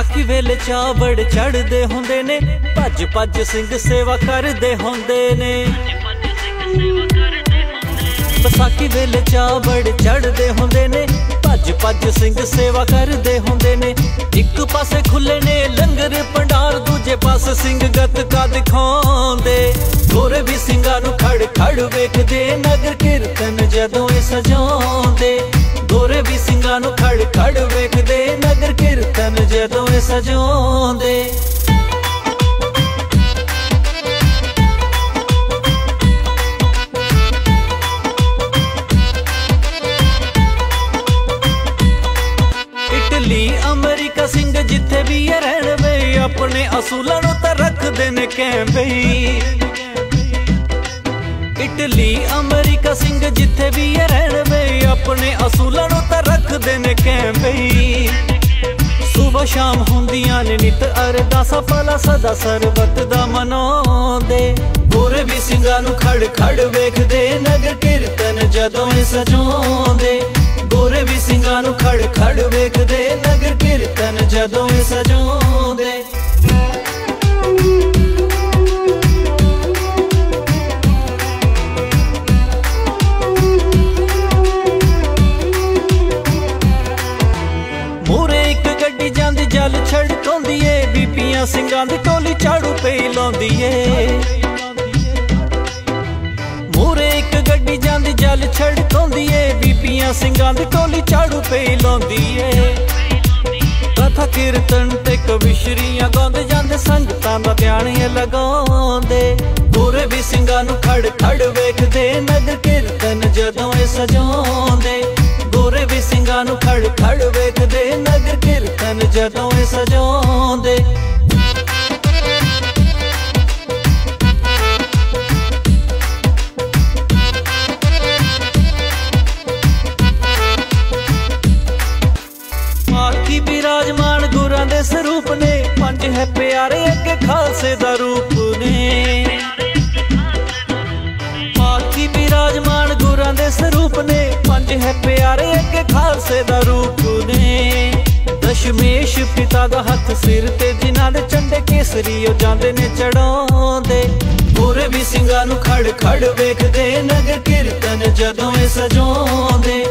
ਵਿਸਾਖੀ ਵੇਲੇ ਚਾਵੜ ਚੜਦੇ ਹੁੰਦੇ ਨੇ, ਭੱਜ ਭੱਜ ਸਿੰਘ ਸੇਵਾ ਕਰਦੇ ਹੁੰਦੇ ਨੇ। ਵਿਸਾਖੀ ਵੇਲੇ ਚਾਵੜ ਚੜਦੇ ਹੁੰਦੇ ਨੇ, ਭੱਜ ਭੱਜ ਸਿੰਘ ਸੇਵਾ ਕਰਦੇ ਹੁੰਦੇ ਨੇ। ਇੱਕ ਪਾਸੇ ਖੁੱਲੇ ਨੇ ਲੰਗਰ ਪੰਡਾਰ ਦੂਜੇ ਪਾਸੇ ਸਿੰਘ ਗੱਤਕਾ ਦਿਖਾਉਂਦੇ ਗੋਰੇ ਵੀ ਸਿੰਘਾਂ ਨੂੰ ਖੜ ਖੜ ਵੇਖਦੇ, ਨਗਰ ਕੀਰਤਨ ਜਦੋਂ ਇਹ ਸਜਾਉਂਦੇ। ਗੋਰੇ ਵੀ ਸਿੰਘਾਂ ਨੂੰ ਖੜ ਖੜ ਵੇਖ ਜਦੋਂ ਇਹ ਸਜਾਉਂਦੇ। ਇਟਲੀ, ਅਮਰੀਕਾ ਸਿੰਘ ਜਿੱਥੇ ਵੀ ਇਹ ਰਹਿਣ ਵੇ ਆਪਣੇ ਅਸੂਲਾਂ ਨੂੰ ਤਾਂ ਰੱਖਦੇ ਨੇ ਕਹਿ ਕੈਂਬੇ ਇਟਲੀ, ਅਮਰੀਕਾ ਸਿੰਘ ਜਿੱਥੇ ਵੀ ਇਹ ਰਹਿਣ ਵੇ ਆਪਣੇ ਅਸੂਲਾਂ ਨੂੰ ਤਾਂ ਰੱਖਦੇ ਨੇ ਕਹਿ ਕੈਂਬੇ ਸੁਬਹ ਸ਼ਾਮ ਹੁੰਦੀਆਂ ਨੇ ਨਿਤ ਅਰਦਾਸਾਂ, ਫਲਾ ਸਦਾ ਸਰਬਤ ਦਾ ਮਨਾਉਂਦੇ। ਗੋਰੇ ਵੀ ਸਿੰਘਾਂ ਨੂੰ ਖੜ ਖੜ ਵੇਖਦੇ, ਨਗਰ ਕੀਰਤਨ ਜਦੋਂ ਇਹ ਸਜਾਉਂਦੇ। ਗੋਰੇ ਵੀ ਸਿੰਘਾਂ ਨੂੰ ਖੜ ਖੜ ਵੇਖਦੇ, ਨਗਰ ਕੀਰਤਨ ਜਦੋਂ ਇਹ ਸਜਾਉਂਦੇ। ਜਲ ਛੜਕਾਉਂਦੀ ਏ ਬੀਬੀਆਂ ਸਿੰਘਾਂ ਦੀ ਟੋਲੀ ਝਾੜੂ ਪਈ ਲਾਉਂਦੀ ਏ ਮੂਰੇ ਇੱਕ ਗੱਡੀ ਜਾਂਦੀ ਜਲ ਛੜਕਾਉਂਦੀ ਏ ਬੀਬੀਆਂ ਸਿੰਘਾਂ ਦੀ ਟੋਲੀ ਝਾੜੂ ਪਈ ਲਾਉਂਦੀ ਏ ਕਥਾ ਕੀਰਤਨ ਤੇ ਕਵਿਸ਼ਰੀਆਂ ਗਾਉਂਦੇ ਜਾਂਦੇ, ਸੰਗਤਾਂ ਦਾ ਧਿਆਨ ਇਹ ਲਗਾਉਂਦੇ। ਗੋਰੇ ਵੀ ਸਿੰਘਾਂ ਨੂੰ ਖੜ ਖੜ ਵੇਖਦੇ, ਨਗਰ ਕੀਰਤਨ ਜਦੋਂ ਇਹ ਸਜਾਉਂਦੇ। ਗੋਰੇ ਵੀ ਸਿੰਘਾਂ ਨੂੰ ਖੜ ਖੜ ਵੇਖਦੇ। ਜਦੋਂ ਇਹ ਸਜਾਉਂਦੇ। ਮਾਲਕੀ ਬਿਰਾਜਮਾਨ ਗੁਰਾਂ ਦੇ ਸਰੂਪ ਨੇ, ਪੰਜ ਹੈ ਪਿਆਰੇ ਅੱਗੇ ਖਾਲਸੇ ਦਾ ਰੂਪ ਨੇ। ਮਾਲਕੀ ਬਿਰਾਜਮਾਨ ਗੁਰਾਂ ਦੇ ਸਰੂਪ ਨੇ, ਪੰਜ ਹੈ ਪਿਆਰੇ ਅੱਗੇ ਖਾਲਸੇ ਦਾ ਰੂਪ ਨੇ। ਦਸ਼ਮੇਸ਼ ਪਿਤਾ ਦਾ ਹੱਥ ਸਿਰ ਤੇ, ਜਿਨ੍ਹਾਂ ਦੇ ਚੰਡੇ ਕੇਸਰੀ ਉਹ ਜਾਂਦੇ ਨੇ ਚੜਾਉਂਦੇ। ਗੋਰੇ ਵੀ ਸਿੰਘਾਂ ਨੂੰ ਖੜ ਖੜ ਵੇਖਦੇ, ਨਗਰ ਕੀਰਤਨ ਜਦੋਂ ਇਹ ਸਜਾਉਂਦੇ।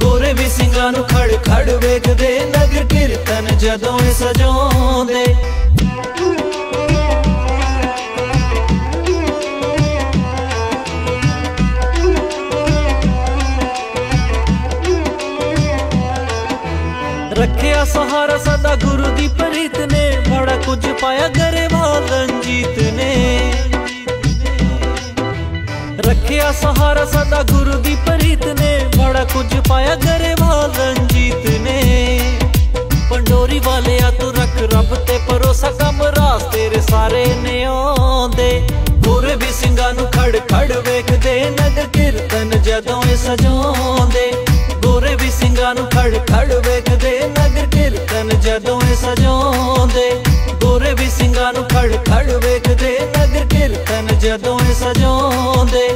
ਗੋਰੇ ਵੀ ਸਿੰਘਾਂ ਨੂੰ ਖੜ ਖੜ ਵੇਖਦੇ, ਨਗਰ ਕੀਰਤਨ ਜਦੋਂ ਇਹ ਸਜਾਉਂਦੇ। ਰੱਖਿਆ ਸਹਾਰਾ ਸਦਾ ਗੁਰੂ ਦੀ ਪ੍ਰੀਤ ਨੇ। ਬੜਾ ਕੁਝ ਪਾਇਆ ਗਰੇਵਾਲ ਰਣਜੀਤ ਨੇ। ਰੱਖਿਆ ਸਹਾਰਾ ਸਦਾ ਗੁਰੂ ਦੀ ਪ੍ਰੀਤ ਨੇ। ਬੜਾ ਕੁਝ ਪਾਇਆ ਗਰੇਵਾਲ ਰਣਜੀਤ ਨੇ। ਪੰਡੋਰੀ ਵਾਲਿਆ ਤੂੰ ਰੱਖ ਰੱਬ ਤੇ ਭਰੋਸਾ, ਕੰਮ ਰਾਸ ਤੇਰੇ ਸਾਰੇ ਨੇ ਆਉਂਦੇ। ਗੋਰੇ ਵੀ ਸਿੰਘਾਂ ਨੂੰ ਖੜ ਖੜ ਵੇਖਦੇ। ਨਗਰ ਕੀਰਤਨ ਜਦੋਂ ਇਹ ਸਜਾਉਂਦੇ। ਖੜ ਖੜ ਵੇਖਦੇ ਨਗਰ ਕੀਰਤਨ ਜਦੋਂ ਇਹ ਸਜਾਉਂਦੇ। ਗੋਰੇ ਵੀ ਸਿੰਘਾਂ ਨੂੰ ਖੜ ਖੜ ਵੇਖਦੇ ਨਗਰ ਕੀਰਤਨ ਜਦੋਂ ਇਹ ਸਜਾਉਂਦੇ।